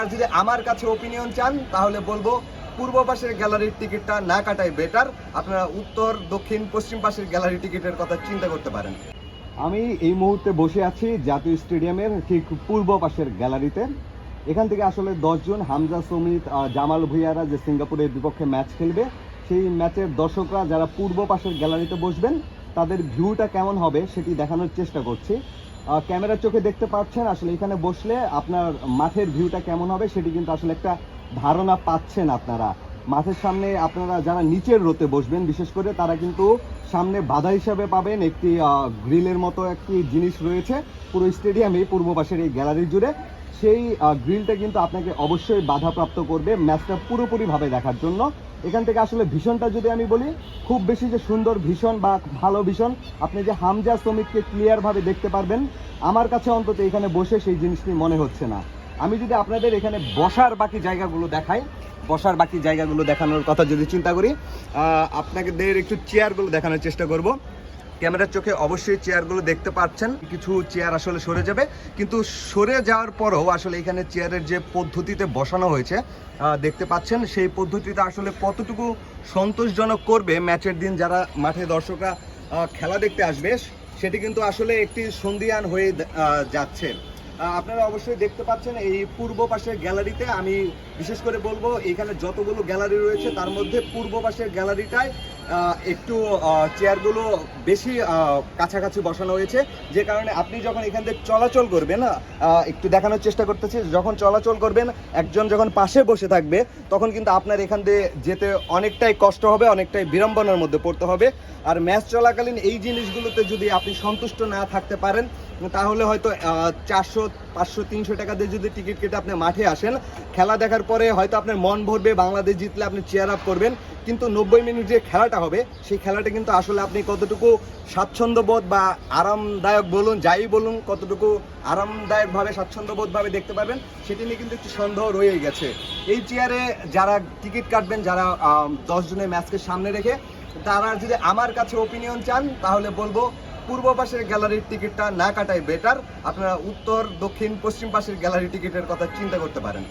আর যদি আমার কাছে ওপিনিয়ন চান, তাহলে বলব পূর্ব পাশের গ্যালারির টিকিটটা না কাটাই বেটার আপনারা উত্তর, দক্ষিণ, পশ্চিম পাশের গ্যালারি টিকিটের কথা চিন্তা করতে পারেন। আমি এই মুহূর্তে বসে আছি জাতীয় স্টেডিয়ামের ঠিক পূর্ব পাশের গ্যালারিতে এখান থেকে আসলে দশজন, হামজা, সমিত জামাল ভুইয়ারা যে সিঙ্গাপুরের বিপক্ষে ম্যাচ খেলবে, সেই ম্যাচের দর্শকরা যারা পূর্ব পাশের গ্যালারিতে বসবেন, তাদের ভিউটা কেমন হবে সেটি দেখানোর চেষ্টা করছি। ক্যামেরার চোখে দেখতে পাচ্ছেন, আসলে এখানে বসলে আপনার মাঠের ভিউটা কেমন হবে সেটি কিন্তু আসলে একটা ধারণা পাচ্ছেন আপনারা। মাঠের সামনে আপনারা যারা নিচের রোতে বসবেন, বিশেষ করে তারা কিন্তু সামনে বাধা হিসাবে পাবেন। একটি গ্রিলের মতো একটি জিনিস রয়েছে পুরো স্টেডিয়ামে পূর্ব পাশের এই গ্যালারি জুড়ে। সেই গ্রিলটা কিন্তু আপনাকে অবশ্যই বাধাপ্রাপ্ত করবে ম্যাচটা পুরোপুরিভাবে দেখার জন্য। এখান থেকে আসলে ভীষণটা যদি আমি বলি, খুব বেশি যে সুন্দর ভীষণ বা ভালো ভীষণ, আপনি যে হামজা শ্রমিককে ক্লিয়ারভাবে দেখতে পারবেন, আমার কাছে অন্তত এখানে বসে সেই জিনিসটি মনে হচ্ছে না। আমি যদি আপনাদের এখানে বসার বাকি জায়গাগুলো দেখাই, বসার বাকি জায়গাগুলো দেখানোর কথা যদি চিন্তা করি আপনাদের একটু চেয়ারগুলো দেখানোর চেষ্টা করব। ক্যামেরার চোখে অবশ্যই চেয়ারগুলো দেখতে পাচ্ছেন। কিছু চেয়ার আসলে সরে যাবে। কিন্তু সরে যাওয়ার পরেও আসলে এখানে চেয়ারের যে পদ্ধতিতে বসানো হয়েছে দেখতে পাচ্ছেন, সেই পদ্ধতিটা আসলে কতটুকু সন্তোষজনক করবে ম্যাচের দিন যারা মাঠে দর্শকরা খেলা দেখতে আসবে, সেটি কিন্তু আসলে একটি সন্ধিয়ান হয়ে যাচ্ছে। আপনারা অবশ্যই দেখতে পাচ্ছেন এই পূর্ব পাশের গ্যালারিতে আমি বিশেষ করে বলব, এখানে যতগুলো গ্যালারি রয়েছে, তার মধ্যে পূর্ব পাশের গ্যালারিটায় একটু চেয়ারগুলো বেশি কাছাকাছি বসানো হয়েছে। যে কারণে আপনি যখন এখান থেকে চলাচল করবেন একটু দেখানোর চেষ্টা করতেছি, যখন চলাচল করবেন, একজন যখন পাশে বসে থাকবে, তখন কিন্তু আপনার এখান দিয়ে যেতে অনেকটাই কষ্ট হবে, অনেকটাই বিড়ম্বনার মধ্যে পড়তে হবে। আর ম্যাচ চলাকালীন এই জিনিসগুলোতে যদি আপনি সন্তুষ্ট না থাকতে পারেন তাহলে হয়তো চারশো, পাঁচশো, তিনশো টাকা দিয়ে যদি টিকিট কেটে আপনি মাঠে আসেন, খেলা দেখার পরে হয়তো আপনার মন ভরবে, বাংলাদেশ জিতলে আপনি চেয়ার আপ করবেন। কিন্তু নব্বই মিনিট যে খেলাটা হবে, সেই খেলাটা কিন্তু আসলে আপনি কতটুকু স্বাচ্ছন্দ্যবোধ বা আরামদায়ক বলুন, যাই বলুন, কতটুকু আরামদায়কভাবে, স্বাচ্ছন্দ্যবোধভাবে দেখতে পাবেন সেটি নিয়ে কিন্তু একটু সন্দেহ রয়েই গেছে। এই চেয়ারে যারা টিকিট কাটবেন, যারা দশ জনের ম্যাচকে সামনে রেখে, তারা যদি আমার কাছে ওপিনিয়ন চান, তাহলে বলব পূর্ব পাশের গ্যালারির টিকিটটা না কাটাই বেটার আপনারা উত্তর, দক্ষিণ, পশ্চিম পাশের গ্যালারি টিকিটের কথা চিন্তা করতে পারেন।